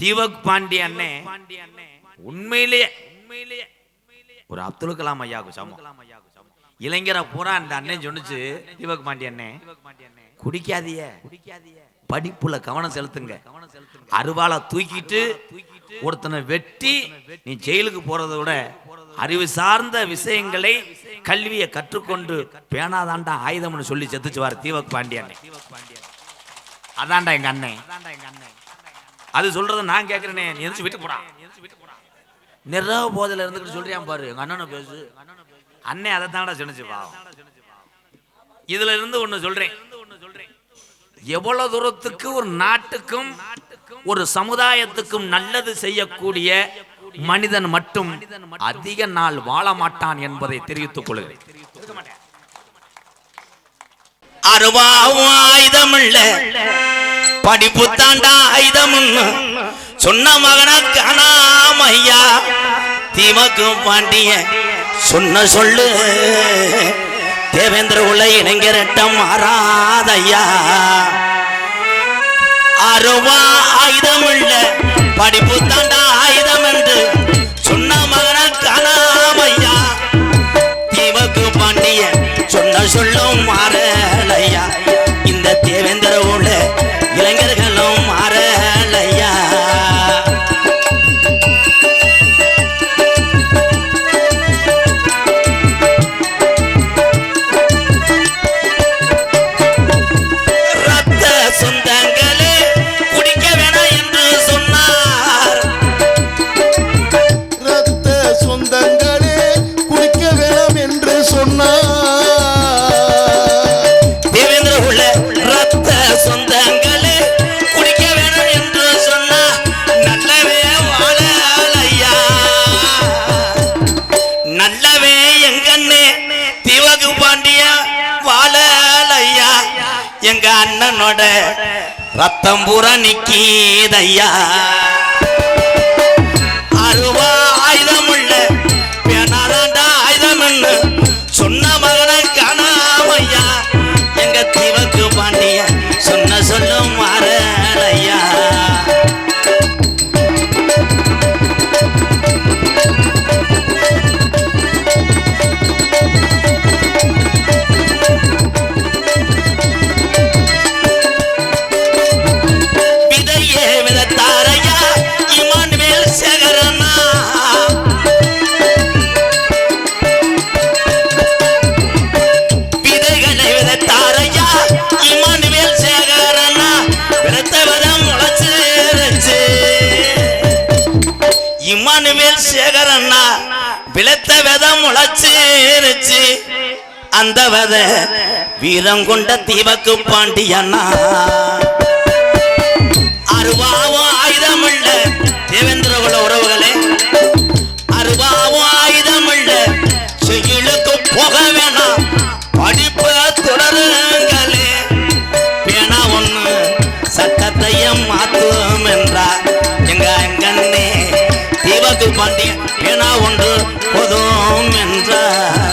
தீபக் பாண்டிய அண்ணே உண்மையிலேயே ஒரு அப்துல் கலாம் ஐயாவுக்கு சமம். இளைஞரை பூரா அந்த அண்ணன் சொன்னுச்சு தீபக் பாண்டி அண்ணே குடிக்காதிய படிப்புல கவனம் செலுத்துங்க. அருவாளை தூக்கிட்டு ஒருத்தனை வெட்டி நீ ஜெயிலுக்கு போறதை விட அறிவு சார்ந்த விஷயங்களை கல்வியை கற்றுக்கொண்டு பேனாதாண்டா ஆயுதம்னு சொல்லி செத்துச்சுவார் தீபக் பாண்டி அண்ணே. அதான்டா எங்க அண்ணன் அது சொல்றதை நான் கேட்கிறேனே நீ எந்திரிச்சு விட்டு போறான் நிறவ போதில் இருந்துக்கிட்டு சொல்றியான் பாரு. எங்க அண்ணனை பேசு. அண்ணன் அதை தானடா சொன்னிச்சுப்பா இதுல இருந்து ஒன்று சொல்றேன். எவ்வளவு தூரத்துக்கு ஒரு நாட்டுக்கும் ஒரு சமுதாயத்துக்கும் நல்லது செய்யக்கூடிய மனிதன் மட்டும் அதிக நாள் வாழ மாட்டான் என்பதை தெரிவித்துக் கொள்கிறேன். அருவாவும் ஆயுதம் இல்ல படிப்பு தாண்டா ஆயுதம் சொன்ன மகனா காணாம ஐயா திமுக பாண்டிய சொன்ன சொல்லு. தேவேந்திர உள்ள இளைஞரட்டம் மாறாதையா அருவா ஆயுதம் இல்ல படிப்பு தாண்டா ஆயுதம் என்று சொன்ன மகன காணாமையா. தீவக்கு பாண்டிய சொன்ன சொல்லும் மாறலையா. இந்த தேவேந்திர உள்ள எங்க அண்ணனோட ரத்தம் பூரா நிக்கீதையா அருவா ஆயுதம் உள்ள பேனாதாண்டா ஆயுதம் சொன்ன மகனை காணாமையா. எங்க தீவ விதையே விதத்தாரையா இமானுவேல் சேகரனா விதைகளை விதைத்தாரையா இமானுவேல் சேகரனா விதைத்த விதம் முளைச்சிருச்சு இமானுவேல் சேகரனா விளைத்த விதம் முளைச்சிருச்சு அந்த வத வீரம் கொண்ட தீவக்கு பாண்டியண்ணா. அருவாவும் ஆயுதம் அல்ல தேவேந்திர குல உறவுகளே. அருவாவும் ஆயுதம் அல்ல செயலுக்கு போக வேணாம். படிப்ப தொடருங்களே. பேனா ஒண்ணு சட்டத்தையும் மாத்தும் என்றார். எங்க எங்கண்ணே தீபக்கு பாண்டியன் பேனா ஒன்று போதும் என்றார்.